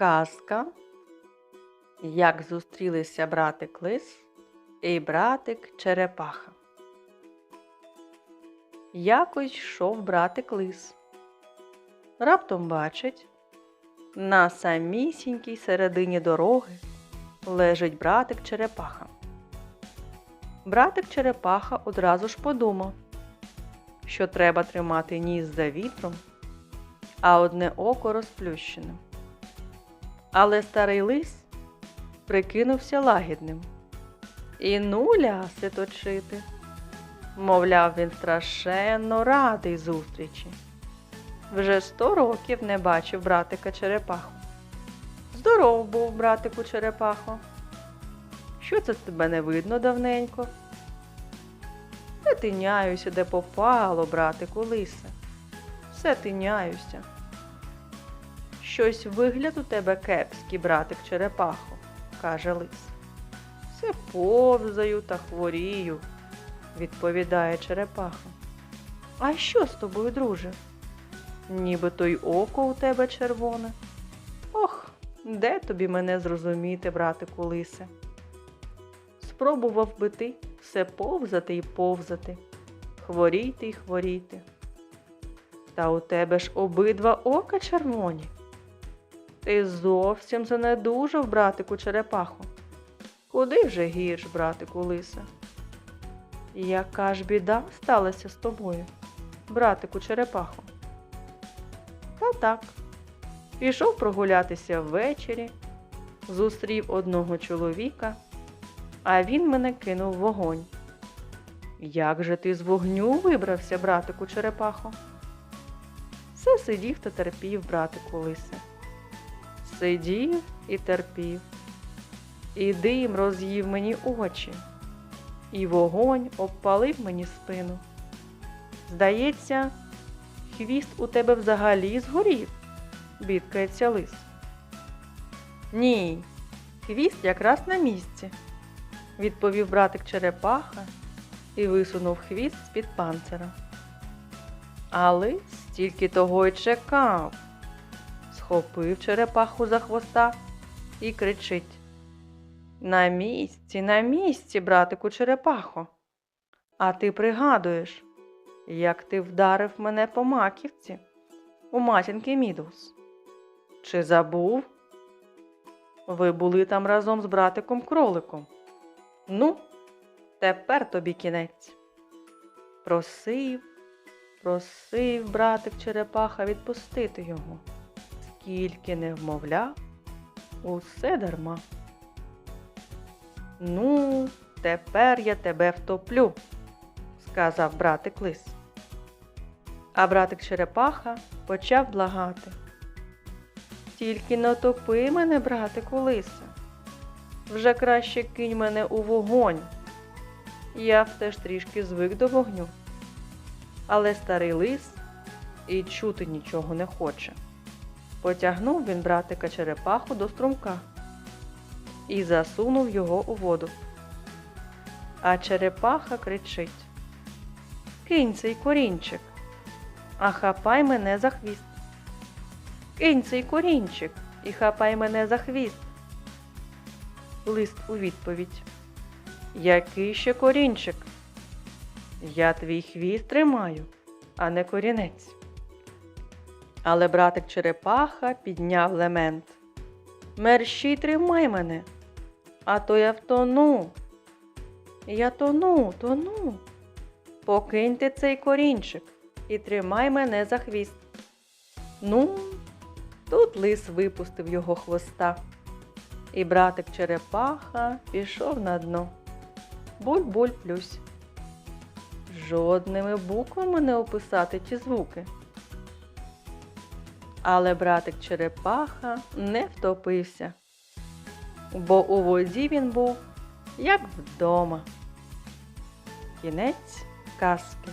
Казка. Як зустрілися братик лис і братик черепаха. Якось йшов братик лис. Раптом бачить, на самісінькій середині дороги лежить братик черепаха. Братик черепаха одразу ж подумав, що треба тримати ніс за вітром, а одне око розплющеним. Але старий лис прикинувся лагідним. І ну ляси. Мовляв, він страшенно радий зустрічі. Вже сто років не бачив братика черепаху. Здоров був, братику черепахо. Що це тебе не видно давненько? Та тиняюся, де попало, братику лисе. Все тиняюся. Щось вигляд у тебе кепський, братик черепахо, каже лис. Все повзаю та хворію, відповідає черепаха. А що з тобою, друже? Ніби то й око у тебе червоне. Ох, де тобі мене зрозуміти, братику лисе? Спробував би ти все повзати і повзати, хворіти й хворіти. Та у тебе ж обидва ока червоні. Ти зовсім занедужав, братику черепаху. Куди вже гірш, братику лисе? Яка ж біда сталася з тобою, братику черепаху? Та так. Пішов прогулятися ввечері, зустрів одного чоловіка, а він мене кинув вогонь. Як же ти з вогню вибрався, братику черепахо? Все сидів та терпів, братику лисе. Сидів і терпів, і дим роз'їв мені очі, і вогонь обпалив мені спину. Здається, хвіст у тебе взагалі згорів, бідкається лис. Ні, хвіст якраз на місці, відповів братик черепаха і висунув хвіст з-під панцира. А лис тільки того й чекав схопив черепаху за хвоста і кричить. На місці, на місці, братику черепахо. А ти пригадуєш, як ти вдарив мене по маківці у матінки Мідус? Чи забув? Ви були там разом з братиком кроликом. Ну, тепер тобі кінець. Просив, просив братик черепаха відпустити його скільки не вмовляв, усе дарма. Ну, тепер я тебе втоплю, сказав братик лис. А братик Черепаха почав благати. Тільки не топи мене, братику лисе. Вже краще кинь мене у вогонь. Я теж трішки звик до вогню. Але старий лис і чути нічого не хоче. Потягнув він братика черепаху до струмка і засунув його у воду. А черепаха кричить Кинь цей корінчик, а хапай мене за хвіст. Кинь цей корінчик і хапай мене за хвіст. Лист у відповідь. Який ще корінчик? Я твій хвіст тримаю, а не корінець. Але братик Черепаха підняв лемент. Мерщій тримай мене, а то я втону. Я тону, тону. Покиньте цей корінчик і тримай мене за хвіст. Ну, тут лис випустив його хвоста, і братик Черепаха пішов на дно. Буль-буль плюсь. Жодними буквами не описати ті звуки. Але братик Черепаха не втопився, бо у воді він був як вдома. Кінець казки.